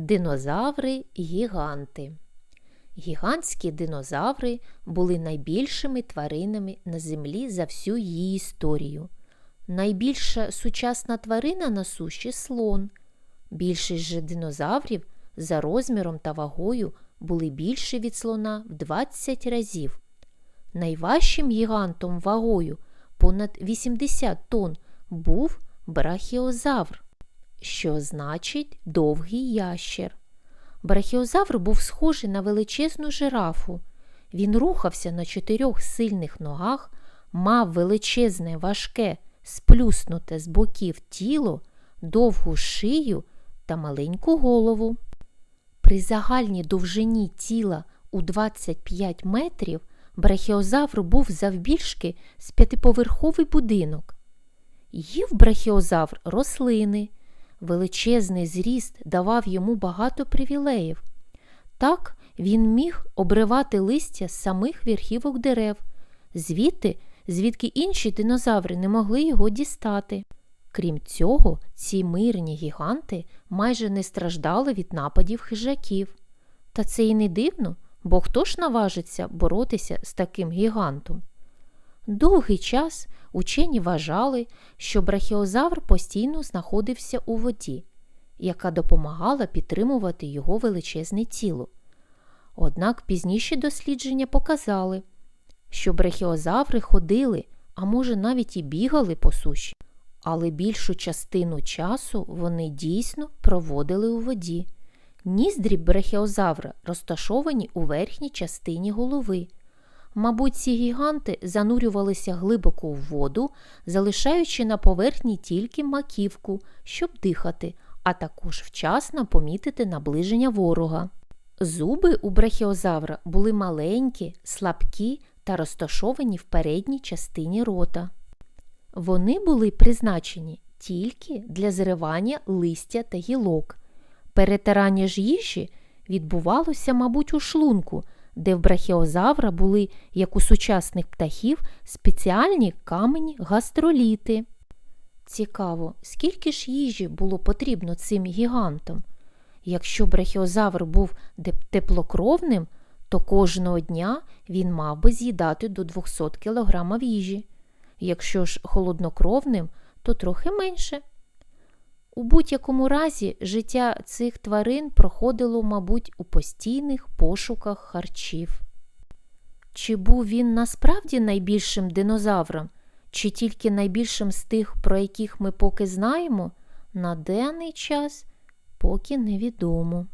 Динозаври гіганти. Гігантські динозаври були найбільшими тваринами на землі за всю її історію. Найбільша сучасна тварина на суші слон. Більшість же динозаврів за розміром та вагою були більше від слона в 20 разів. Найважчим гігантом вагою понад 80 тонн був брахіозавр, що значить довгий ящер. Брахіозавр був схожий на величезну жирафу. Він рухався на чотирьох сильних ногах, мав величезне, важке, сплюснуте з боків тіло, довгу шию та маленьку голову. При загальній довжині тіла у 25 метрів брахіозавр був завбільшки з п'ятиповерховий будинок. Їв брахіозавр рослини. Величезний зріст давав йому багато привілеїв. Так він міг обривати листя з самих верхівок дерев, звідти, звідки інші динозаври не могли його дістати. Крім цього, ці мирні гіганти майже не страждали від нападів хижаків. Та це і не дивно, бо хто ж наважиться боротися з таким гігантом? Довгий час учені вважали, що брахіозавр постійно знаходився у воді, яка допомагала підтримувати його величезне тіло. Однак пізніші дослідження показали, що брахіозаври ходили, а може навіть і бігали по суші, але більшу частину часу вони дійсно проводили у воді. Ніздрі брахіозавра розташовані у верхній частині голови. Мабуть, ці гіганти занурювалися глибоко в воду, залишаючи на поверхні тільки маківку, щоб дихати, а також вчасно помітити наближення ворога. Зуби у брахіозавра були маленькі, слабкі та розташовані в передній частині рота. Вони були призначені тільки для зривання листя та гілок. Перетирання ж їжі відбувалося, мабуть, у шлунку, де в брахіозавра були, як у сучасних птахів, спеціальні камені гастроліти. Цікаво, скільки ж їжі було потрібно цим гігантам? Якщо брахіозавр був теплокровним, то кожного дня він мав би з'їдати до 200 кг їжі. Якщо ж холоднокровним, то трохи менше. У будь-якому разі життя цих тварин проходило, мабуть, у постійних пошуках харчів. Чи був він насправді найбільшим динозавром, чи тільки найбільшим з тих, про яких ми поки знаємо, на денний час поки невідомо.